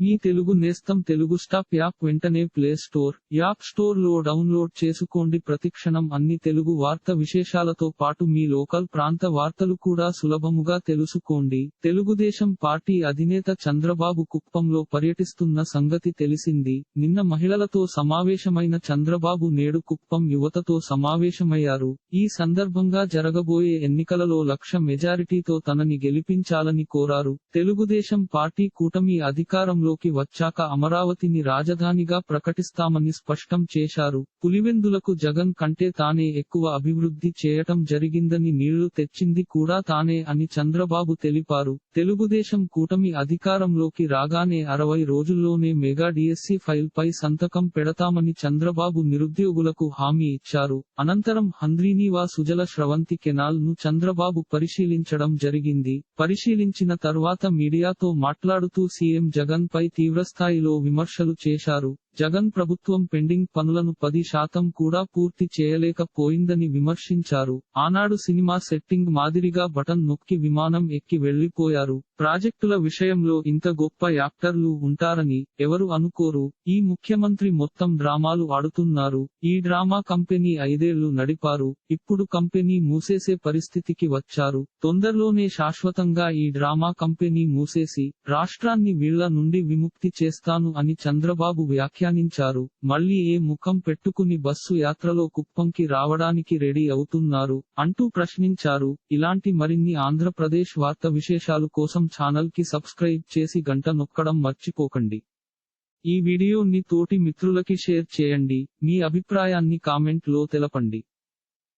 మీ తెలుగు నేస్తం Telugu stop app వెంటనే play store app స్టోర్లో డౌన్లోడ్ చేసుకోండి. ప్రతిక్షణం అన్ని తెలుగు వార్త విశేషాలతో పాటు మీ లోకల్ ప్రాంత వార్తలు కూడా సులభముగా తెలుసుకోండి. తెలుగుదేశం పార్టీ అధినేత చంద్రబాబు కుప్పంలో పర్యటిస్తున్న సంగతి తెలిసింది. నిన్న మహిళలతో సమావేశమైన చంద్రబాబు నేడు కుప్పం యువతతో సమావేశమయ్యారు. ఈ సందర్భంగా జరగబోయే ఎన్నికలలో లక్ష మెజారిటీతో తనని గెలిపించాలని కోరారు. తెలుగుదేశం పార్టీ కూటమి అధికారంలో అధికారంలోకి వచ్చాక అమరావతిని రాజధానిగా ప్రకటిస్తామని స్పష్టం చేశారు. పులివెందులకు జగన్ కంటే తానే ఎక్కువ అభివృద్ధి చేయటం జరిగిందని నీళ్ళు తెచ్చింది కూడా తానే అని చంద్రబాబు తెలిపారు. తెలుగుదేశం కూటమి అధికారంలోకి రాగానే అరవై రోజుల్లోనే మెగా డిఎస్సి ఫైల్ పై సంతకం పెడతామని చంద్రబాబు నిరుద్యోగులకు హామీ ఇచ్చారు. అనంతరం హంద్రీనీవా సుజల స్రవంతి కెనాల్ను చంద్రబాబు పరిశీలించడం జరిగింది. పరిశీలించిన తర్వాత మీడియాతో మాట్లాడుతూ సీఎం జగన్ పై తీవ్రస్థాయిలో విమర్శలు చేశారు. జగన్ ప్రభుత్వం పెండింగ్ పనులను పది శాతం కూడా పూర్తి చేయలేకపోయిందని విమర్శించారు. ఆనాడు సినిమా సెట్టింగ్ మాదిరిగా బటన్ నొక్కి విమానం ఎక్కి వెళ్ళిపోయారు ప్రాజెక్టుల విషయంలో ఇంత గొప్ప యాక్టర్లు ఉంటారని ఎవరు అనుకోరు. ఈ ముఖ్యమంత్రి మొత్తం డ్రామాలు ఆడుతున్నారు. ఈ డ్రామా కంపెనీ ఐదేళ్ళు నడిపారు. ఇప్పుడు కంపెనీ మూసేసే పరిస్థితికి వచ్చారు. తొందరలోనే శాశ్వతంగా ఈ డ్రామా కంపెనీ మూసేసి రాష్ట్రాన్ని వీళ్ళ నుండి విముక్తి చేస్తాను అని చంద్రబాబు వ్యాఖ్యానించారు. మళ్ళీ ఏ ముఖం పెట్టుకుని బస్సు యాత్రలో కుప్పంకి రావడానికి రెడీ అవుతున్నారు అంటూ ప్రశ్నించారు. ఇలాంటి మరిన్ని ఆంధ్రప్రదేశ్ వార్త విశేషాలు కోసం ఛానల్కి సబ్స్క్రైబ్ చేసి గంట నొక్కడం మర్చిపోకండి. ఈ వీడియోని తోటి మిత్రులకి షేర్ చేయండి. మీ అభిప్రాయాన్ని కామెంట్లో తెలపండి.